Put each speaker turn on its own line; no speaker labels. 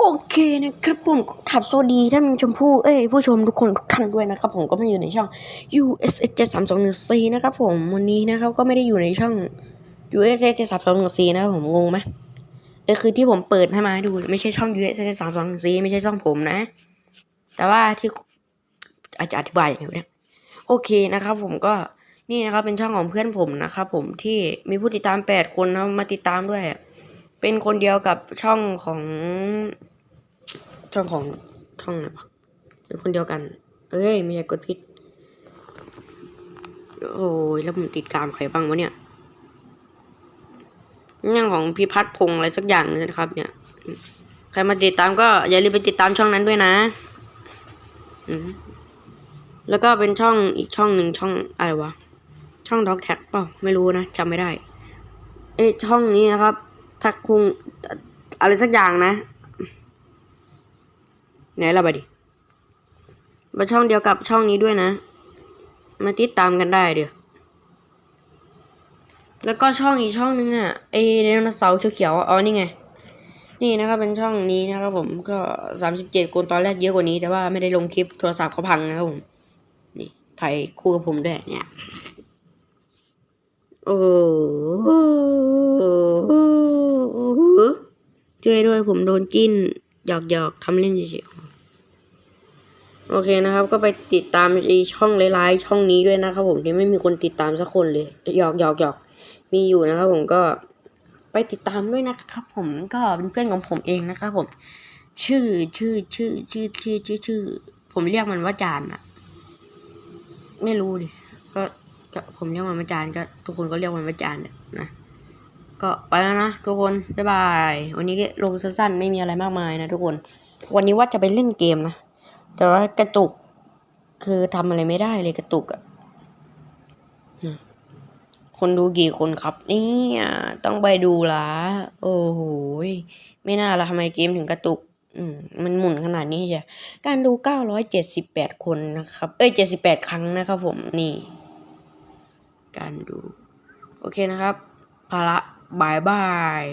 โอเคนะครับผมขับสวัสดีท่านชมพู่เอ้ยผู้ชมทุกคนทุกท่านด้วยนะครับผมก็มาอยู่ในช่อง US 732 c นะครับผมวันนี้นะครับก็ไม่ได้อยู่ในช่อง US 732 c นะครับผมงงไหมเออคือที่ผมเปิดให้มาดูไม่ใช่ช่อง US 732 c ไม่ใช่ช่องผมนะ แต่ว่าที่อาจจะอธิบายอย่างนี่ยโอเคนะครับผมก็นี่นะครับเป็นช่องของเพื่อนผมนะครับผมที่มีผู้ติดตามแปดคนนะมาติดตามด้วย เป็นคนเดียวกับช่องของ ช่องของช่องไหนปะเป็นคนเดียวกัน เอ้ยไม่ใช่กดผิดโอ้ยแล้วผมติดตามใครบ้างวะเนี่ยอย่างของพิพัฒน์พงษ์อะไรสักอย่างนะครับ เนี่ย ใครมาติดตามก็อย่าลืมไปติดตามช่องนั้นด้วยนะแล้วก็เป็นช่องอีกช่องหนึ่งช่องอะไรวะ ช่องด็อกแท็กเปล่าไม่รู้นะจำไม่ได้ เอ้ยช่องนี้นะครับ ทักคุงอะไรสักอย่างนะ ไหนเราไปดิมาช่องเดียวกับช่องนี้ด้วยนะ มาติดตามกันได้เดี๋ยวแล้วก็ช่องอีกช่องนึงอะไอไดโนเสาร์เขียวๆอ๋อนี่ไง นี่นะครับเป็นช่องนี้นะครับผมก็สามสิบเจ็ดคนตอนแรกเยอะกว่านี้ แต่ว่าไม่ได้ลงคลิปโทรศัพท์เขาพังนะครับผมนี่ถ่ายคู่กับผมด้วยเนี่ย โอ้โห ช่วยด้วยผมโดนจิ้น หยอกหยอกทำเล่นเฉยๆโอเคนะครับ ก็ไปติดตามไอช่องไลน์ๆช่องนี้ด้วยนะครับผมที่ไม่มีคนติดตามสักคนเลยหยอกหยอกหยอกมีอยู่นะครับผมก็ไปติดตามด้วยนะครับผมก็เป็นเพื่อนของผมเองนะครับผม ชื่อชื่อชื่อชื่อชื่อชื่อชื่อ ผมเรียกมันว่าจานอะไม่รู้ดิก็ก็ผมเรียกมันว่าจานก็ทุกคนก็เรียกมันว่าจานเนี่ยนะ ก็ไปแล้วนะทุกคนบ๊ายบาย วันนี้ลงสั้นๆไม่มีอะไรมากมายนะทุกคน วันนี้ว่าจะไปเล่นเกมนะ แต่ว่ากระตุก คือทำอะไรไม่ได้เลยกระตุกอะคนดูกี่คนครับเนี่ยต้องไปดูละโอ้โหไม่น่าละทำไมเกมถึงกระตุก อืมมันหมุนขนาดนี้จ้ะการดู 978 คนนะครับ เอ้ย 78 ครั้งนะครับผมนี่ การดู โอเคนะครับ ภาระ บายบาย